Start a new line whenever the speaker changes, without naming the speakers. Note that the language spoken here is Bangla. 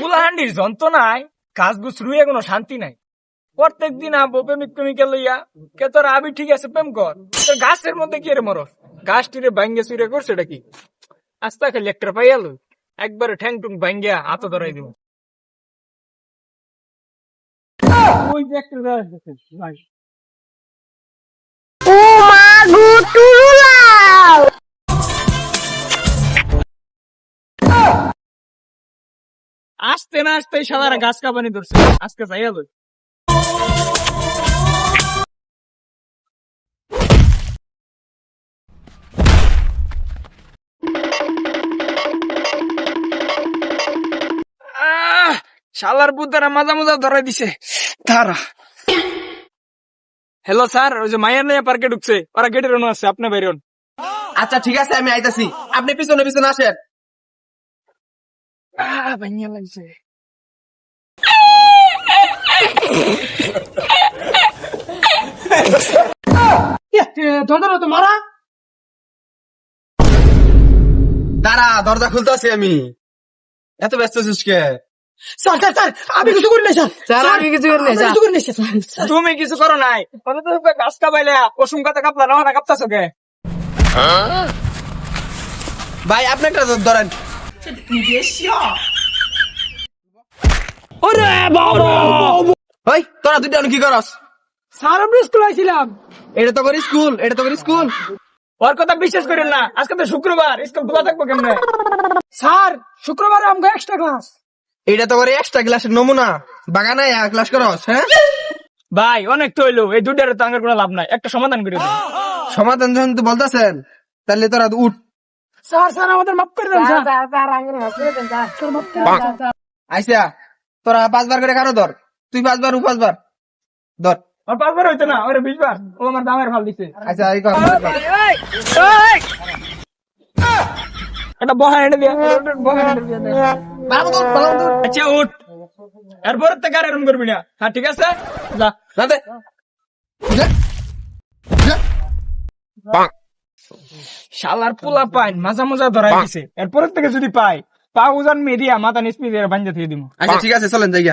পুলাহান্ডির যন্ত্রণায় কাজ বুঝ রুয়ে কোনো শান্তি নাই। প্রত্যেক দিন আবো প্রেমিক প্রেমিকা লইয়া কে তোর আবি ঠিক আছে প্রেম কর। তোর গাছের মধ্যে কি রে মরস? গাছ টিরে ভাঙ্গে চুরে করছে এটা কি? আস্তা খালি একটা পাইয়ালো একবারে ঠ্যাং টুং ভাঙ্গিয়া হাত ধরাই দিব ওই যে একটা আসতে না আসতে সাদারা গাছ কাপানি ধরছে। আজকে যাইয়া লই। আহ, শালার বুদ্ধারা মাজা মাজা ধরাই দিছে। তারা হ্যালো স্যার ওই যে মায়ের নিয়ে পার্কে ঢুকছে। ওরা গেটের আছে আপনি বেরোন
আচ্ছা ঠিক আছে আমি আইতাছি। আপনি পিছনে পিছনে আসেন।
আহ লাগছে তো মারা?
দাঁড়া দরজা খুলতেছি আমি। এত ব্যস্ত আছিস কে?
স্যার স্যার স্যার আমি কিছু করি না স্যার।
আমি কিছু করি স্যার।
কিছু করি স্যার। তুমি কিছু করো নাই। মানে তো গাছ কাপাইলে ওসুম কাতে কাপলা না কাপতাছো কে?
ভাই আপনি একটা ধ- ধরেন
ওরে বাবা
ওই তোরা দুইটা কি করস?
স্যার আমি স্কুল আইছিলাম।
এটা তো করি স্কুল এটা তো করি স্কুল।
ওর কথা বিশ্বাস করেন না আজকে তো শুক্রবার স্কুল খোলা থাকব কেমনে? স্যার শুক্রবার আমাকে এক্সট্রা ক্লাস
এটা তো করি এক্সট্রা ক্লাসের নমুনা। বাগানে ক্লাস করস হ্যাঁ?
ভাই অনেক তো হইল এই দুটারে তো আঙ্গের কোনো লাভ নাই একটা সমাধান করে
সমাধান যখন তুই বলতেছেন তাহলে তোরা উঠ।
স্যার স্যার আমাদের মাফ করে দেন স্যার।
আইসা তোরা পাঁচবার করে কারও ধর। তুই পাঁচবার ও পাঁচবার। ধর।
আর পাঁচবার হইতো না ওরে বিশবার। ও আমার দামের ভালো দিছে।
আচ্ছা এই কর।
একটা বহা এনে দিয়া বহা এনে দিয়া। দে। আচ্ছা উঠ। এরপর থেকে আর এরকম করবি না। হ্যাঁ ঠিক আছে? যা।
রাতে
শালার পোলা পাইন মাজা মজা ধরাই দিছে। এরপরের থেকে যদি পাই পা ওজন মিডিয়া মাথা নিস্পি দিয়ে বাঞ্জা দিয়ে দিব
আচ্ছা ঠিক আছে চলেন যাই।